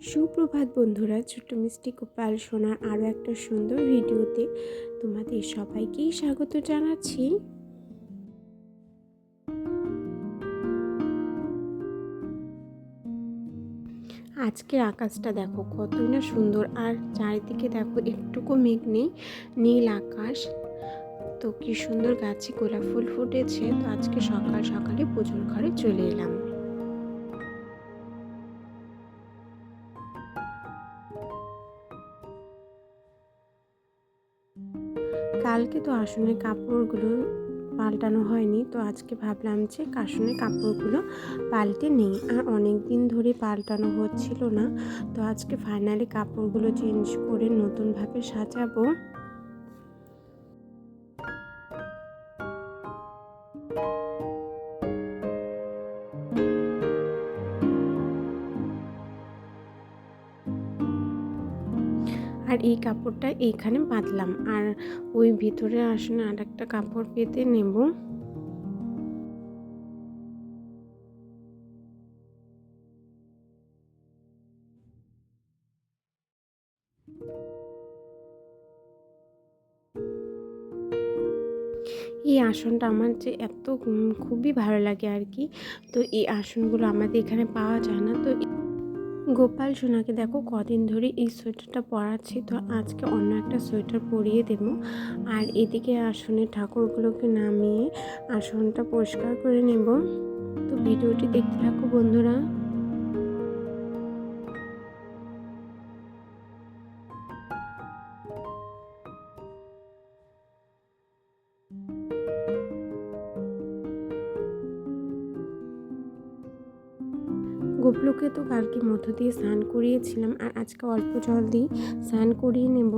সুপ্রভাত বন্ধুরা, ছোট্ট মিষ্টি গোপাল সোনার আরও একটা সুন্দর ভিডিওতে তোমাদের সবাইকেই স্বাগত জানাচ্ছি। আজকের আকাশটা দেখো কতই না সুন্দর, আর চারিদিকে দেখো একটুকু মেঘ নেই, নীল আকাশ। তো কি সুন্দর গাছে গোলাপ ফুল ফুটেছে। তো আজকে সকাল সকালে পুজোর ঘরে চলে এলাম। কালকে তো আসনে কাপড়গুলো পাল্টানো হয়নি, তো আজকে ভাবলাম যে কাশনে কাপড়গুলো পাল্টে নেই। আর অনেক দিন ধরে পাল্টানো হচ্ছিল না, তো আজকে ফাইনালি কাপড়গুলো চেঞ্জ করে নতুনভাবে সাজাবো। আর এই কাপড়টা এইখানে বাঁধলাম। আর ওই ভিতরে আসনে আর একটা কাপড় পেতে নেব। এই আসনটা আমার যে এত খুবই ভালো লাগে আর কি। তো এই আসনগুলো আমাদের এখানে পাওয়া যায় না। তো গোপাল সোনাকে দেখো কদিন ধরে এই সোয়েটারটা পরাচ্ছি, তো আজকে অন্য একটা সোয়েটার পরিয়ে দেব। আর এদিকে আসনে ঠাকুরগুলোকে নামিয়ে আসনটা পরিষ্কার করে নেব। তো ভিডিওটি দেখতে থাকো বন্ধুরা। গোপলুকে তো কালকে মধ্য দিয়ে স্নান করিয়েছিলাম, আর আজকে অল্প জল দিয়ে স্নান করিয়ে নেব।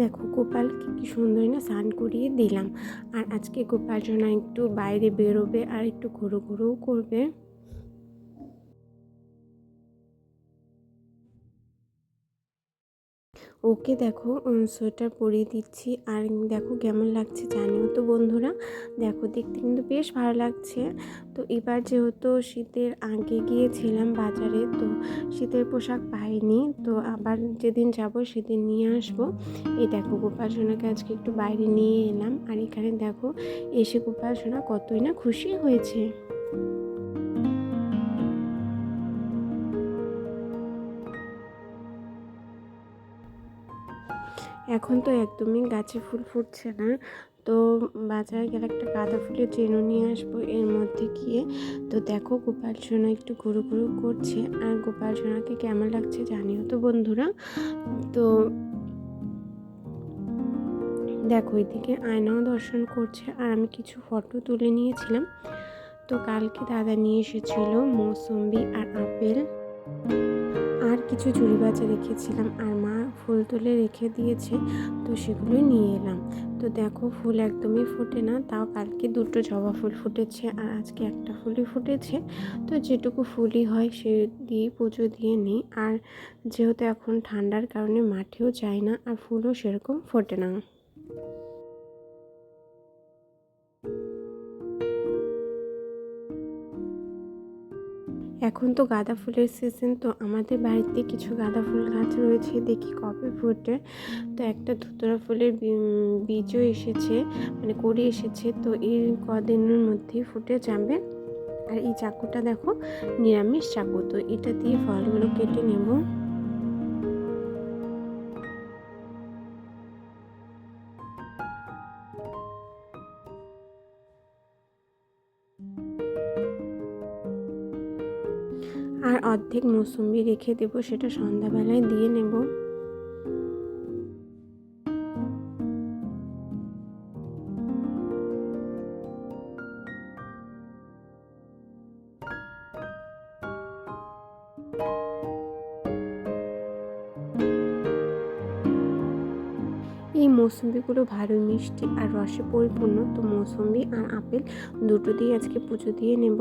দেখো গোপালকে কি সুন্দর না স্নান করিয়ে দিলাম। আর আজকে গোপাল একটু বাইরে বেরোবে আর একটু ঘুরো ঘুরোও করবে। ওকে দেখো সোয়েটার পরিয়ে দিচ্ছি। আর দেখো কেমন লাগছে জানিও তো বন্ধুরা। দেখো দেখতে কিন্তু বেশ ভালো লাগছে। তো এবার যেহেতু শীতের আগে গিয়েছিলাম বাজারে, তো শীতের পোশাক পাইনি। তো আবার যেদিন যাব সেদিন নিয়ে আসব। এই দেখো গোপাল সোনাকে আজকে একটু বাইরে নিয়ে এলাম। আর এখানে দেখো এসে গোপাল সোনা কতই না খুশি হয়েছে। এখন তো একদমই গাছে ফুল ফুটছে না। তো বাজারে গেলে একটা গাঁদা ফুলের চেনও নিয়ে আসব এর মধ্যে গিয়ে। তো দেখো গোপাল সোনা একটু ঘুরু ঘুরু করছে। আর গোপাল সোনাকে কেমন লাগছে জানিও তো বন্ধুরা। তো দেখো এদিকে আয়নাও দর্শন করছে। আর আমি কিছু ফটো তুলে নিয়েছিলাম। তো কালকে দাদা নিয়ে এসেছিল মৌসম্বি আর আপেল। আর কিছু চুড়ি বাজা রেখেছিলাম। আর মা ফুল তুলে রেখে দিয়েছে, তো সেগুলো নিয়ে এলাম। তো দেখো ফুল একদমই ফোটে না, তাও কালকে দুটো জবা ফুল ফুটেছে আর আজকে একটা ফুলই ফুটেছে। তো যেটুকু ফুলই হয় সে দিয়ে পুজো দিয়ে নিই। আর যেহেতু এখন ঠান্ডার কারণে মাঠেও যায় না, আর ফুলও সেরকম ফোটে না। এখন তো গাঁদা ফুলের সিজন তো আমাদের বাড়িতে কিছু গাঁদা ফুল গাছ রয়েছে, দেখি কবে ফুটে। তো একটা ধুতরা ফুলের বীজও এসেছে মানে করে এসেছে, তো এর কদিনের মধ্যেই ফুটে যাবে। আর এই চাকুটা দেখো, নিরামিষ চাকু, তো এটা দিয়ে ফলগুলো কেটে নেব। আর অর্ধেক মৌসুমি রেখে দেবো, সেটা সন্ধ্যাবেলায় দিয়ে নেব। এই মৌসুমিগুলো ভালো মিষ্টি আর রসে পরিপূর্ণ, তো মৌসুমি আর আপেল দুটো দিয়ে আজকে পুজো দিয়ে নেব।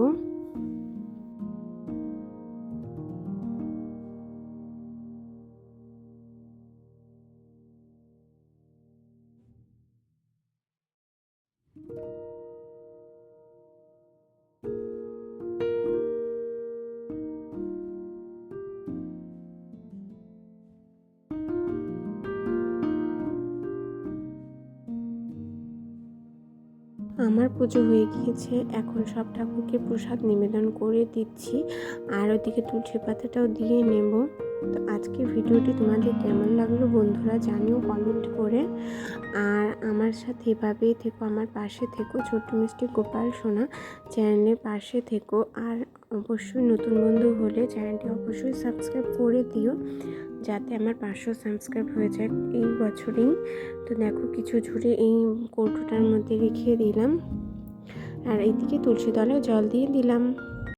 পুজো হয়ে গিয়েছে, এখন সব ঠাকুরকে প্রসাদ নিবেদন করে দিচ্ছি। আর ওদিকে তুলসী পাতাটাও দিয়ে নেব। তো আজকের ভিডিওটি তোমাদের কেমন লাগল বন্ধুরা জানিও কমেন্ট করে। আর আমার সাথে এভাবেই থেকো, আমার পাশে থেকো ছোট্ট মিষ্টি গোপাল সোনা চ্যানেলের পাশে থেকো। আর অবশ্যই নতুন বন্ধু হলে চ্যানেলটি অবশ্যই সাবস্ক্রাইব করে দিও। যাতে আমার পাঁচশো সাবস্ক্রাইব হয়ে যায় এই বছরেই। তো দেখো কিছু ঝুড়ে এই কৌটোটার মধ্যে রেখে দিলাম। আর এইদিকে তুলসী দলে জল দিয়ে দিলাম।